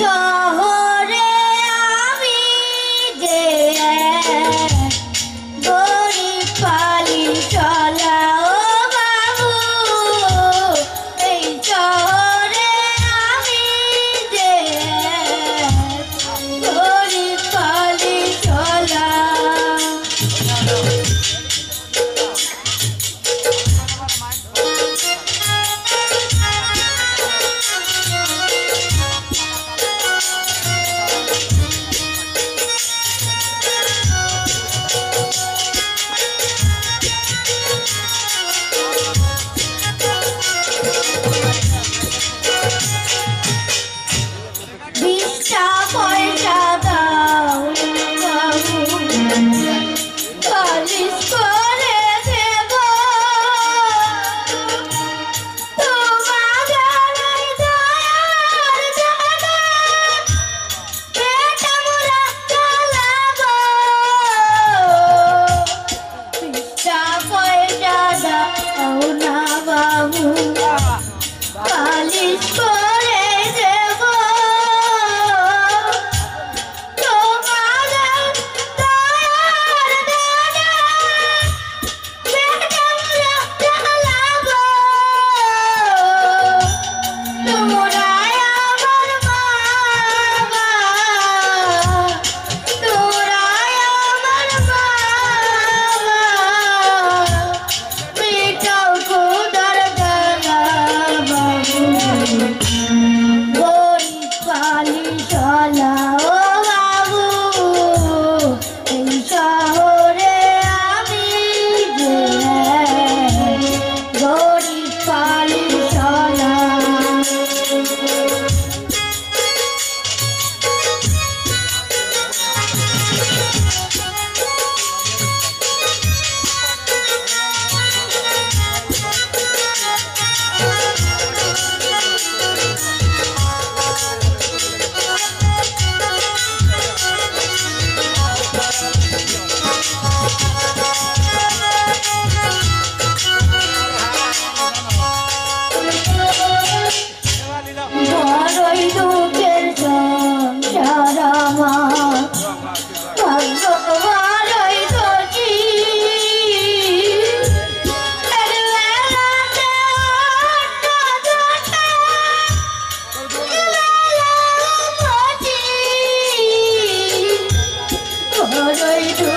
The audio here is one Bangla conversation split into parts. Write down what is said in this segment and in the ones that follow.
শহরে say to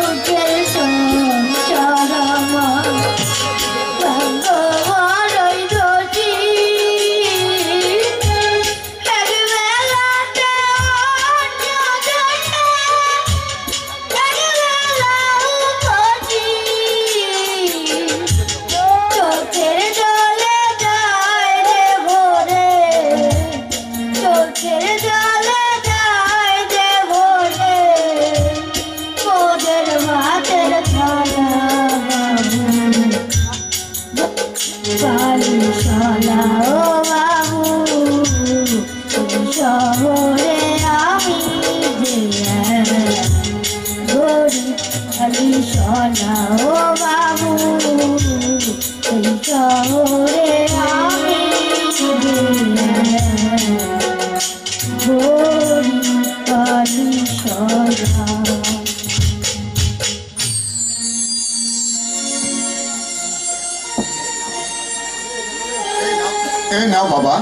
এই নাও বাবা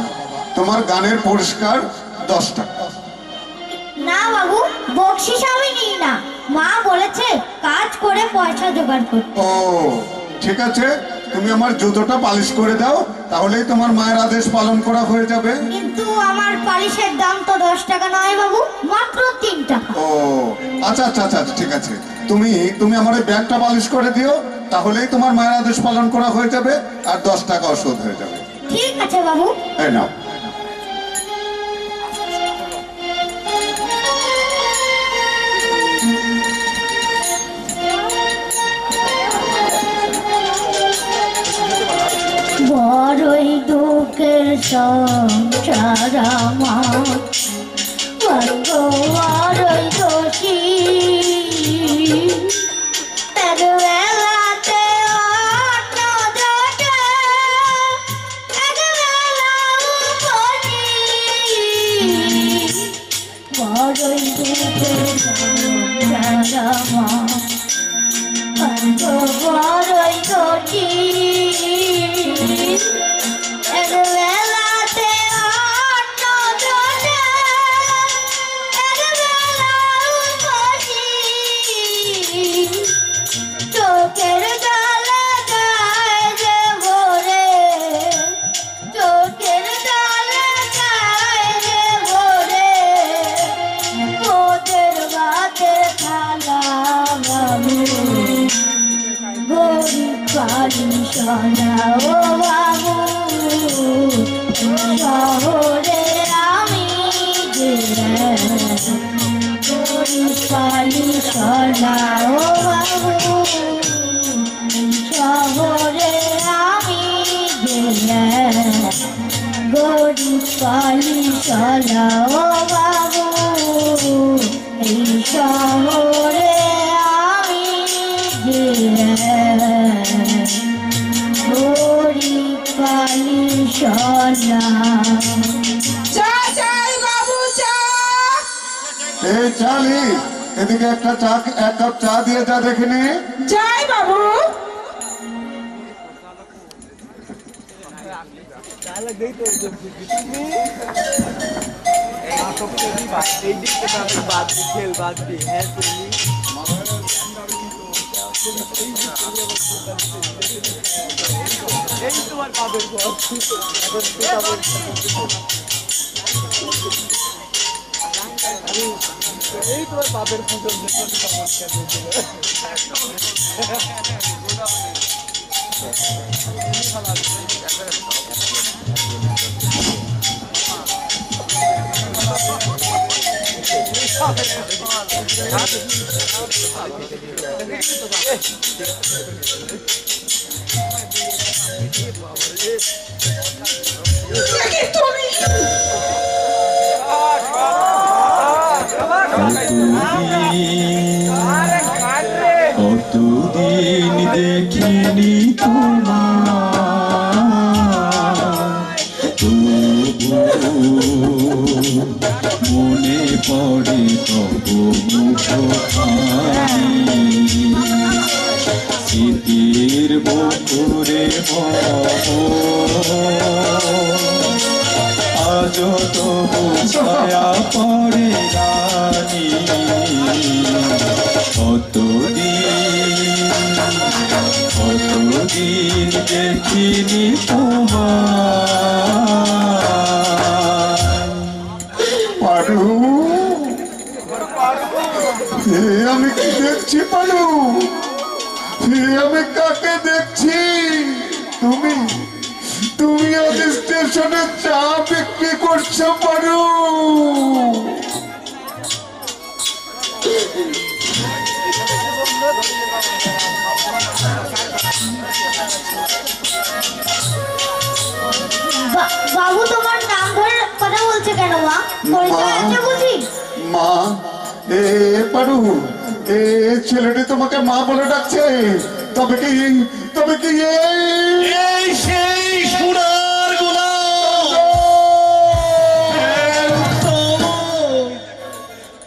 তোমার গানের পুরস্কার দশ টাকা। না বাবু বকশিস আমি নিই না। মা বলেছে কাজ করে পয়সা জোগাড় করতে। ও ঠিক আছে তুমি আমার জুতোটা পালিশ করে দাও তাহলেই তোমার মায়ের আদেশ পালন করা হয়ে যাবে। কিন্তু আমার পালিশের দাম তো দশ টাকা নয় বাবু মাত্র তিন টাকা। ও আচ্ছা আচ্ছা আচ্ছা আচ্ছা, ঠিক আছে। তুমি তুমি আমার এই ব্যাগটা পালিশ করে দিও তাহলেই তোমার মায়ের আদেশ পালন করা হয়ে যাবে আর দশ টাকা ওষুধ হয়ে যাবে। ঠিক আছে বাবু। এই নাও। দুঃখের সংসার আমার। ভাগ্য সোনা ও বাবু, শহরে আমি সোনা ও বাবু শহরে আমি গরিব কালী সোনা ও বাবু, এই শহরে এই চালি এদিকে একটা চা এক কাপ চা দিয়ে যা দেখিনি চাই বাবু। এই দিকটা বাদ খেল বাদ হ্যাঁ তুমি এই তোমার দুটা এই তোমার বাপের পুজো দেখুন সমস্যা দিয়েছিল কতদিন দেখিনি তোমার পড়ে তব মুখখানি স্মৃতির বকুরে আজ তবু ছায়া পড়ে রানী। কতদিন কতদিন দেখিনি তোমার পারু কি দেখছি এ আমি কাকে দেখছি? তুমি তুমি আজ স্টেশনে চা বিক্রি করছ পারু বাবু তোমার নাম ধরে কথা বলছে কেন মা? মা এ পারু ছেলেটি তোমাকে মা বলে ডাকছে। তবে কি তবে কি এই সেই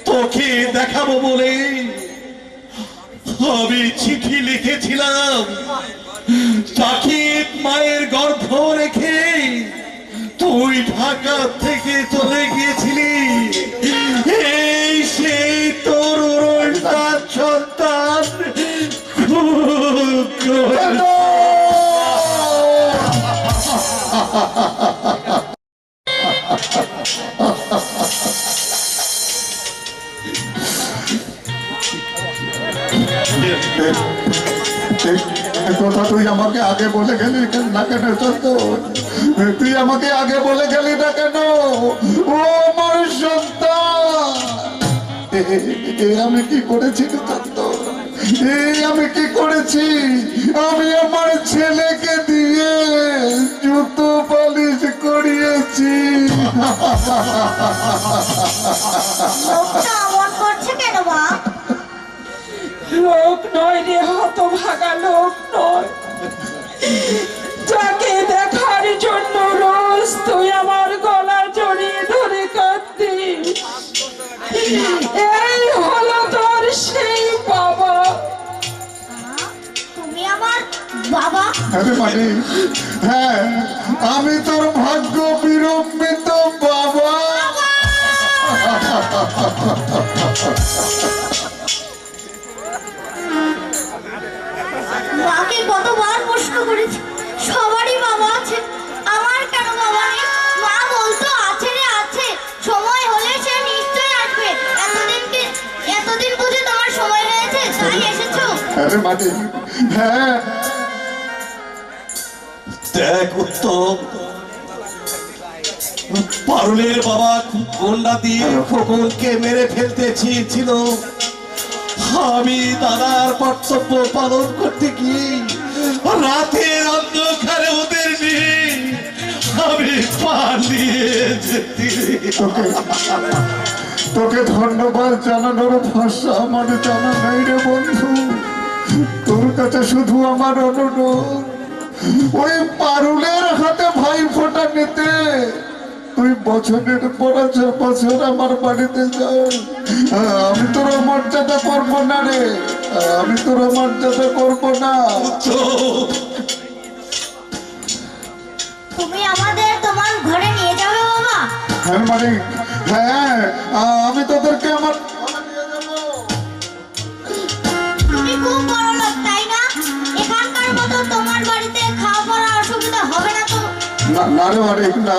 তোকে দেখাবো বলে আমি চিঠি লিখেছিলাম। তাকে মায়ের গর্ভ রেখে তুই ঢাকা থেকে চলে গিয়েছিলি। কথা তুই আমাকে আগে বলে গেলি না কেন চন্দ্র তুই আমাকে আগে বলে গেলি না কেন ও আমি কি করেছি এই আমি কি করেছি? আমি আমার ছেলেকে দিয়ে জুতো পালিশ করিয়েছি। এমন করছে কেন লোক নয় রে হত ভাগা লোক নয়। মানে হ্যাঁ আমি তোর ভাগ্য বিড়ম্বিত বাবা। মাকে কতবার প্রশ্ন করেছি সবারই বাবা আছে আমার কেন বাবা নেই? মা বলতো আছে রে আছে সময় হলে সে নিশ্চয়ই আসবে। এতদিন কি এতদিন বুঝে তোমার সময় হয়েছে তাই এসেছ? আরে হ্যাঁ দেখ উত্তম। পারুলের বাবা গন্ডা দিয়ে খোকনকে মেরে ফেলতে চেয়েছিল। আমি দাদার কর্তব্য পালন করতে গিয়ে রাতের অন্ধকারে ওদের নিয়ে আমি পালিয়ে যেতে। তোকে ধন্যবাদ জানানোর ভাষা আমার জানা নাই রে বন্ধু। তোর কাছে শুধু আমার অনুরোধ। ওই পারুলের হাতে ভাই ফোঁটা নিতে। তুই বছরের পর বছর আমার বাড়িতে যাও। আমি তোর মর্যাদা করব না রে। আমি তোর মর্যাদা করব না। তুমি আমাদের তোমার ঘরে নিয়ে যাবে বাবা। হ্যাঁ মানে হ্যাঁ আমি তোদেরকে আমার না না অনেক না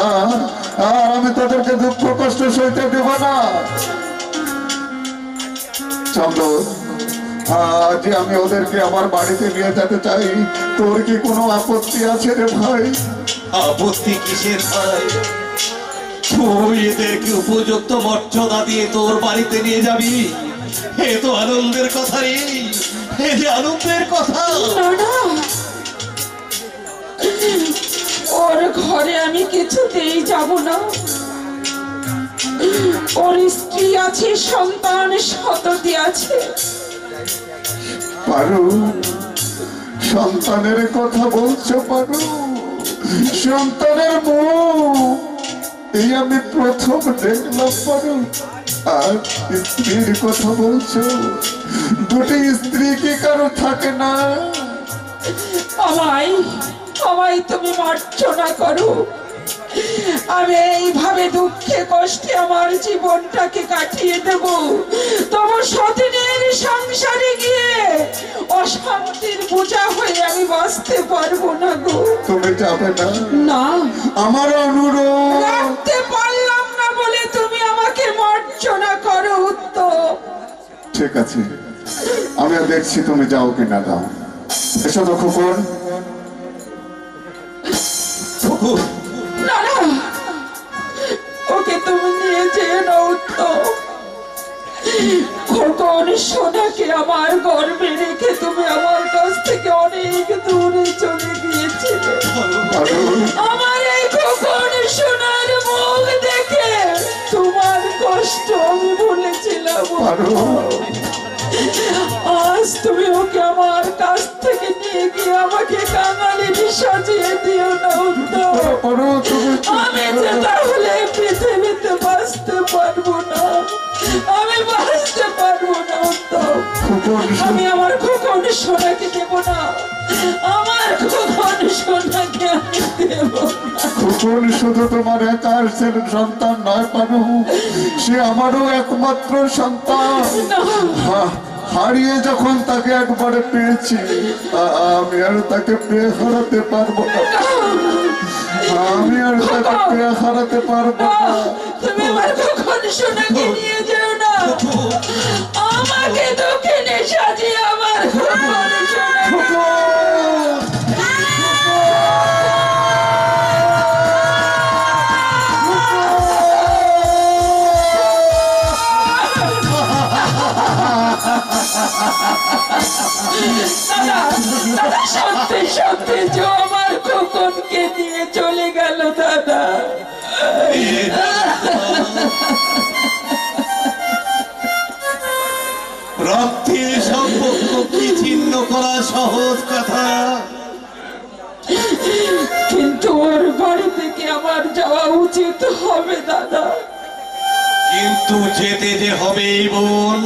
আর আমি তাদেরকে দুঃখ কষ্ট সইতে দেব না। চন্দ্র আজ আমি ওদেরকে আমার বাড়িতে নিয়ে যেতে চাই। তোর কি কোনো আপত্তি আছে রে ভাই? আপত্তি কিসের ভাই? তুই এদেরকে উপযুক্ত মর্যাদা দিয়ে তোর বাড়িতে নিয়ে যাবি? এ তো আনন্দের কথা রে এ যে আনন্দের কথা। ওর ঘরে আমি কিছুতেই যাব না। ওর স্ত্রী আছে সন্তান সততি আছে পারু সন্তানের কথা বলছো পারু? সন্তানের মুখ এই আমি প্রথম দেখলাম পারু। আর স্ত্রীর কথা বলছো? দুটি স্ত্রী কি কারও থাকে না? আমায় আমায় তুমি মার্জনা করো। আমি এইভাবে দুঃখে কষ্টে আমার জীবনটাকে কাটিয়ে দেব। তবু সতীনের সংসারে গিয়ে অশান্তির বোঝা হয়ে আমি বাঁচতে পারব না গো। তুমি যাবে না? না। আমার অনুরোধ। রাখতে পারলাম না বলে তুমি আমাকে মার্জনা করো উত্তম। ঠিক আছে। আমি দেখছি তুমি যাও কিনা দাও। এসো তো খোকন। ওকে তুমি নিয়ে যেও না উত্তম খোকন সোনাকে আমার গর্বে রেখে তুমি আমার কাছ থেকে অনেক দূরে চলে গিয়েছিলে। আমার এই খোকন সোনার মুখ দেখে তোমার কষ্ট আমি ভুলেছিলাম। আজ তুমি ওকে আমার কাছ থেকে নিয়ে গিয়ে আমাকে কাঙালি সাজিয়ে দিও না আমি যে তাহলে পৃথিবীতে বাঁচতে পারব না আমি বাঁচতে পারব না আমি আমার খোকন সোনাকে দেব না আমার খোকন সোনাকে আমি দেব খোকন শুধু তোমার একার ছেলে সন্তান নয় পারু সে আমারও একমাত্র সন্তান। হারিয়ে যখন তাকে একবারে পেয়েছি আমি আর তাকে পেয়ে হারাতে পারব না। আমি আর তাকে হারাতে পারব না, তুমি আমার খোকন সোনাকে নিয়ে যেও না? আমাকে দক্ষিণে সাজিয়ে আমার খোকন দাদা দাদা সত্যি সত্যি যে খোকনকে নিয়ে চলে গেল দাদা। রক্তের সম্পর্ক কি ছিন্ন করা সহজ কথা? কিন্তু ওর বাড়ি থেকে আমার যাওয়া উচিত হবে দাদা। কিন্তু যেতে যে হবেই বোন